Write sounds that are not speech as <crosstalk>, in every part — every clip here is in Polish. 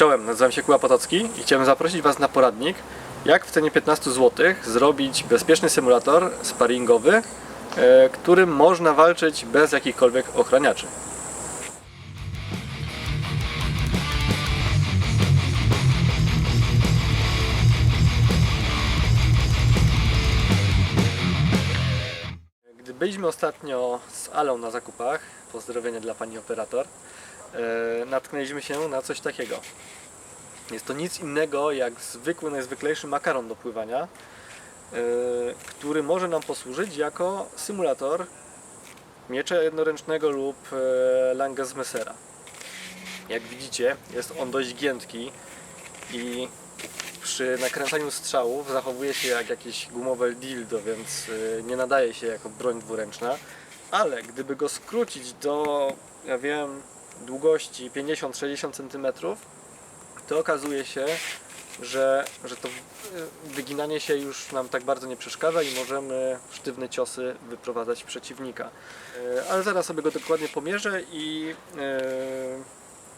Czołem, nazywam się Kuba Potocki i chciałem zaprosić Was na poradnik, jak w cenie 15 zł zrobić bezpieczny symulator sparingowy, e, którym można walczyć bez jakichkolwiek ochraniaczy. Gdy byliśmy ostatnio z Alą na zakupach, pozdrowienia dla pani operator, natknęliśmy się na coś takiego. Jest to nic innego jak zwykły, najzwyklejszy makaron do pływania, e, który może nam posłużyć jako symulator miecza jednoręcznego lub e, Langesmessera. Jak widzicie, jest on dość giętki i przy nakręcaniu strzałów zachowuje się jak jakieś gumowe dildo, więc nie nadaje się jako broń dwuręczna. Ale gdyby go skrócić do, ja wiem, długości 50-60 cm, to okazuje się, że, że to y, wyginanie się już nam tak bardzo nie przeszkadza i możemy sztywne ciosy wyprowadzać przeciwnika. Y, Ale zaraz sobie go dokładnie pomierzę i, y,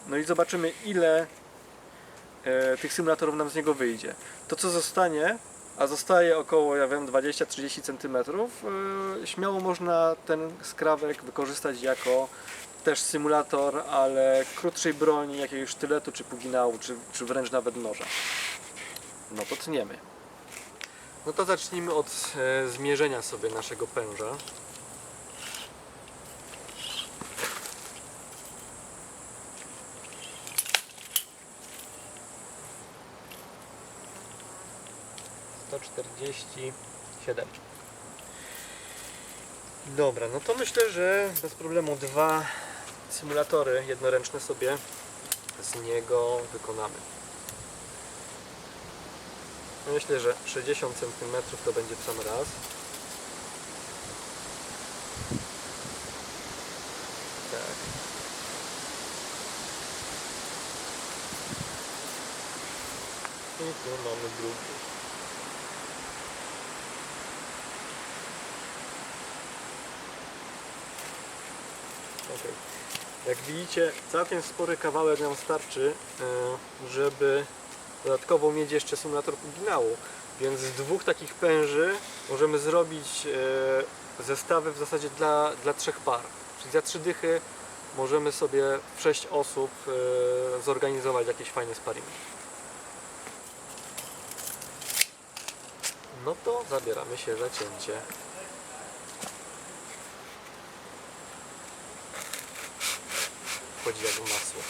no i zobaczymy ile tych symulatorów nam z niego wyjdzie. To co zostanie, a zostaje około, ja wiem, 20-30 cm, e, śmiało można ten skrawek wykorzystać jako też symulator, ale krótszej broni, jakiegoś sztyletu, czy puginału, czy, czy wręcz nawet noża. No to tniemy. No to zacznijmy od e, zmierzenia sobie naszego pęża. Sto czterdzieści siedem. Dobra, no to myślę, że bez problemu dwa symulatory jednoręczne sobie z niego wykonamy. Myślę, że 60 cm to będzie w sam raz. Tak. I tu mamy drugi. Jak widzicie, całkiem spory kawałek nam starczy, e, żeby dodatkowo mieć jeszcze symulator puginału. Więc z dwóch takich pęży możemy zrobić e, zestawy w zasadzie dla, dla trzech par. Czyli za trzy dychy możemy sobie w sześć osób e, zorganizować jakieś fajne sparingi. No to zabieramy się za cięcie. Wchodzi jak masło.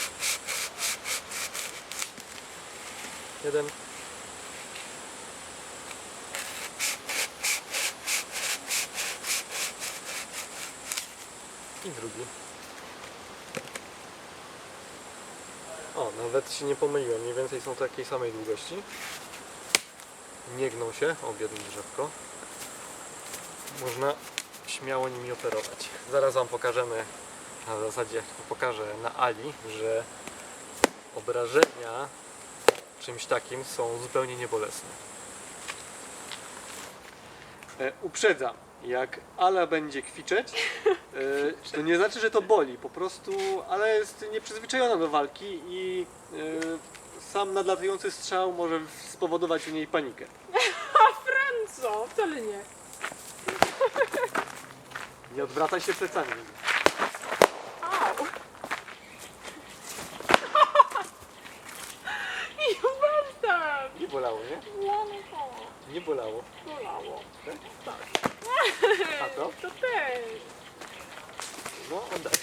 Jeden. I drugi. O, nawet się nie pomyliłem. Mniej więcej są takiej samej długości. Nie gną się, obie drzewko. Można śmiało nimi operować. Zaraz Wam pokażemy, a w zasadzie pokażę na Ali, że obrażenia czymś takim są zupełnie niebolesne. E, uprzedzam, jak Ala będzie kwiczeć, e, to nie znaczy, że to boli, po prostu Ala jest nieprzyzwyczajona do walki i e, sam nadlatujący strzał może spowodować u niej panikę. <laughs> Co? Wcale nie. Nie odwracaj się plecami. Au! I uważam! Nie bolało, nie? Bolało. Nie bolało. Bolało. Tak? A to? <laughs> To też. No, oddaj.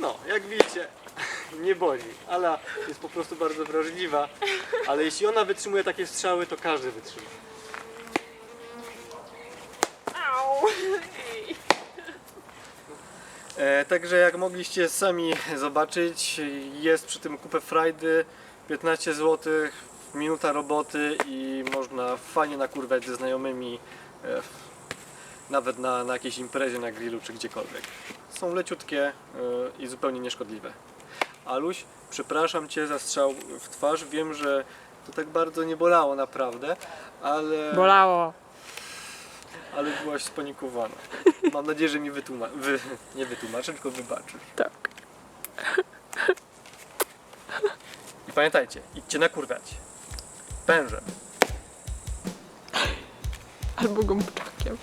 No, jak widzicie, nie boli. Ala jest po prostu bardzo wrażliwa, ale jeśli ona wytrzymuje takie strzały, to każdy wytrzyma. Au! Ej. E, także jak mogliście sami zobaczyć, jest przy tym kupę frajdy, 15 zł, minuta roboty i można fajnie nakurwać ze znajomymi. E, nawet na, na jakiejś imprezie, na grillu czy gdziekolwiek. Są leciutkie yy, i zupełnie nieszkodliwe. Aluś, przepraszam Cię za strzał w twarz. Wiem, że to tak bardzo nie bolało naprawdę, ale, Bolało. ale byłaś spanikowana. <laughs> Mam nadzieję, że mi wytłuma- wy, nie wytłumaczysz, tylko wybaczysz. Tak. I pamiętajcie, idźcie nakurwiać. Pężem. Albo gąbczakiem.